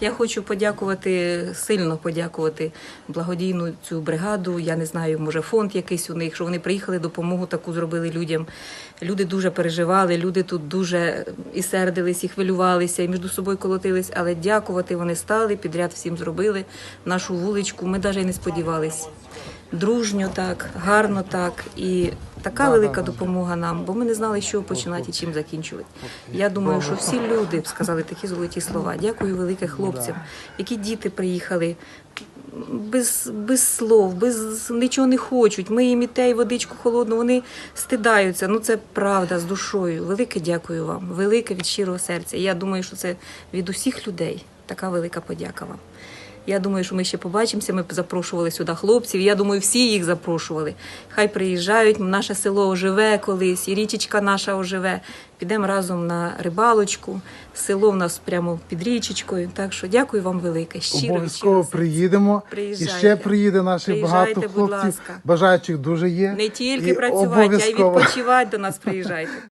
Я хочу подякувати сильно подякувати благодійну цю бригаду. Я не знаю, може фонд якийсь у них, що вони приїхали, допомогу таку зробили людям. Люди дуже переживали, люди тут дуже і сердились, і хвилювалися, і між собою колотились. Але дякувати вони стали, підряд всім зробили нашу вуличку. Ми навіть не сподівались. Дружньо так, гарно так і така велика допомога нам, бо ми не знали, що починати і чим закінчувати. Я думаю, що всі люди б сказали такі золоті слова. Дякую велике хлопцям, які діти приїхали. Без, без слов, без нічого не хочуть. Ми їм і те, і водичку холодну, вони стидаються. Ну це правда з душою. Велике дякую вам, велике від щирого серця. Я думаю, що це від усіх людей така велика подяка вам. Я думаю, що ми ще побачимося. Ми запрошували сюди хлопців. Я думаю, всі їх запрошували. Хай приїжджають. Наше село оживе колись, і річечка наша оживе. Підемо разом на рибалочку. Село в нас прямо під річечкою. Так що дякую вам велике. Щиро Обов'язково щиро. приїдемо. І ще приїде наших Приїжджайте, багато будь хлопців. ласка. Бажаючих дуже є. Не тільки І працювати, а й відпочивати до нас приїжджайте.